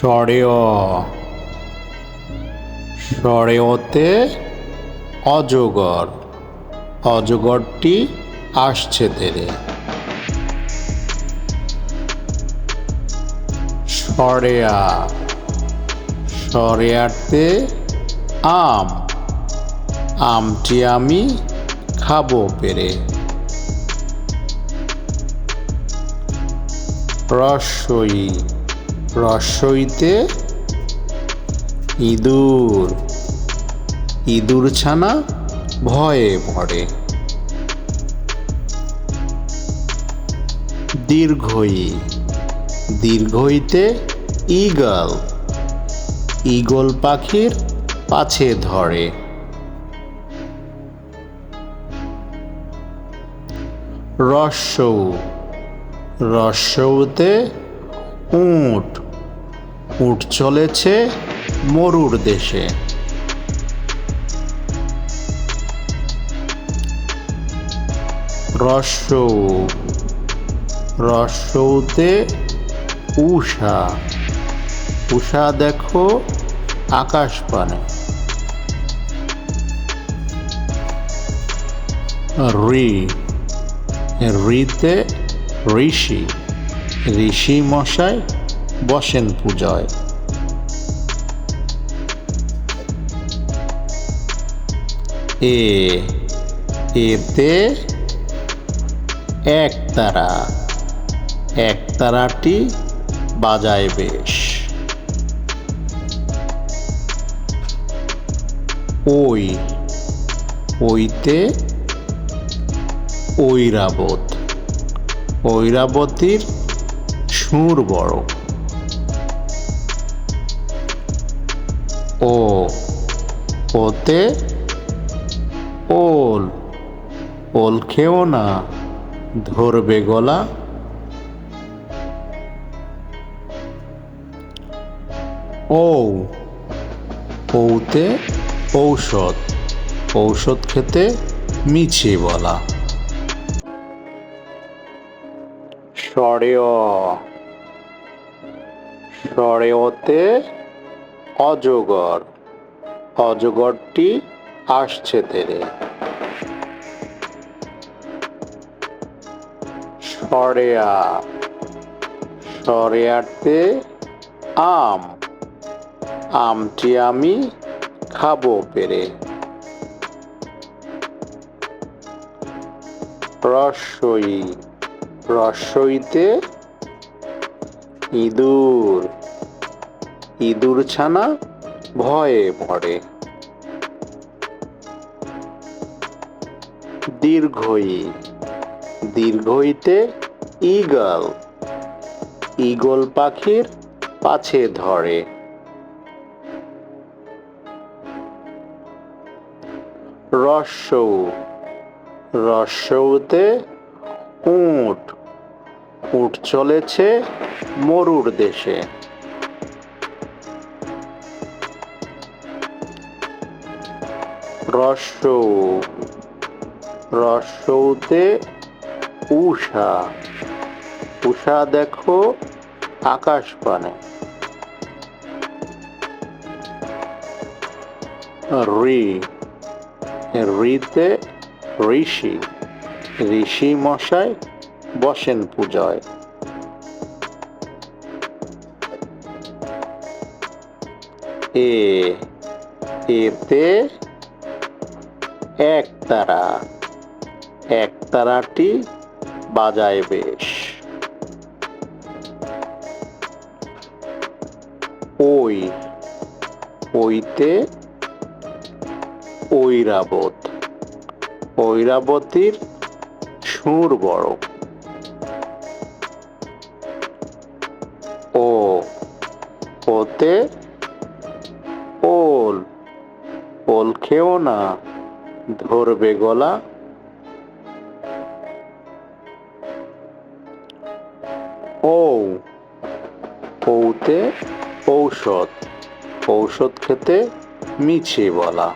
সরেয় সরেয়তে অজগর। অজগরটি আসছে তেরে। সরেয়া। সরেয়াতে আম। আমটি আমি খাব পেরে। রসই। রসইতে ইঁদুর। ইঁদুর ছানা ভয়ে পড়ে দীর্ঘই। দীর্ঘইতে ইগল ইগল পাখির পাছে ধরে। রস্যৌ রস্যৌতে উট। উট চলেছে মরুর দেশে। রস্যৌ রস্যৌতে উষা উষা দেখো আকাশ পানে রি। রিতে ঋষি। ঋষি মশাই বসেন পূজায়। এ এতে একতারা একতারাটি বাজায় বেশ। ওই ওইতে ঐরাবত ঐরাবতীর সুর বড়। ও, ওতে ওল ওল খেও না, ধরবে গলা। ও, ওতে ঔষধ ঔষধ খেতে মিছে বলা। সরেয় সরেয়তে অজগর। অজগরটি আসছে তেরে। সরেয়া। সরেয়াতে আম। আমটি আমি খাব পেরে। রসই। রসইতে ইঁদুর। ইঁদুর ছানা ভয়ে পড়ে দীর্ঘই। দীর্ঘইতে ইগল ইগল পাখির পাছে ধরে। রস্যৌ রস্যৌতে উট। উট চলেছে মরুর দেশে। রস্যৌ রস্যৌতে উষা। উষা দেখো আকাশ পানে। রি, রিতে ঋষি। ঋষি মশাই বসেন পূজায়। এ এতে একতারা একতারাটি বাজায় বেশ। ওই ওইতে ঐরাবত ঐরাবতীর সুর বড়। ও, ওতে ওল ওল খেও না, ধরবে গলা। ও ওতে ঔষধ ঔষধ খেতে মিছে বলা।